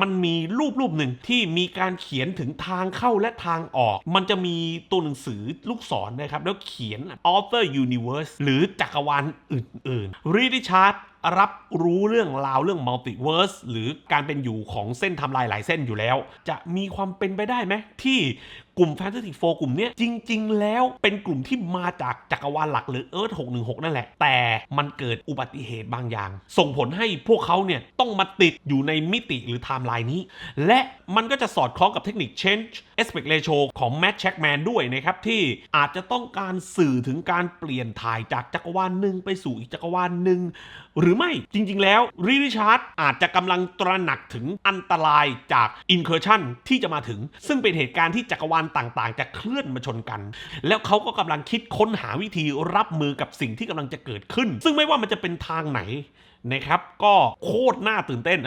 มันมีรูปรูปหนึ่งที่มีการเขียนถึงทางเข้าและทางออก มันจะมีตัวหนังสือลูกศรนะครับ แล้วเขียน Author Universe หรือจักรวาลอื่นๆ รีดิชาร์ด รับรู้เรื่องราวเรื่องมัลติเวิร์สหรือการเป็นอยู่ของเส้นทำลายหลายเส้นอยู่แล้ว จะมีความเป็นไปได้ไหมที่กลุ่ม Fantastic Four กลุ่มเนี้ยจริง ๆ แล้วเป็นกลุ่มที่มาจากจักรวาลหลักหรือ Earth 616 นั่นแหละ แต่มันเกิดอุบัติเหตุบางอย่าง ส่งผลให้พวกเขาเนี่ยต้องมาติดอยู่ในมิติหรือไทม์ไลน์นี้ และมันก็จะสอดคล้องกับเทคนิค change aspect ratio ของ Matt Checkman ด้วยนะครับ ที่อาจจะต้องการสื่อถึงการเปลี่ยนถ่ายจากจักรวาลหนึ่งไปสู่อีกจักรวาลหนึ่งหรือไม่จริง ๆ แล้วรีริชาร์ดอาจจะกำลังตระหนักถึงอันตรายจากอินเคอร์ชันที่จะมาถึง ซึ่งเป็นเหตุการณ์ที่จักรวาลต่างๆ จะเคลื่อนมาชนกัน แล้วเขาก็กำลังคิดค้นหาวิธีรับมือกับสิ่งที่กำลังจะเกิดขึ้น ซึ่งไม่ว่ามันจะเป็นทางไหนนะครับ ก็โคตรน่าตื่นเต้น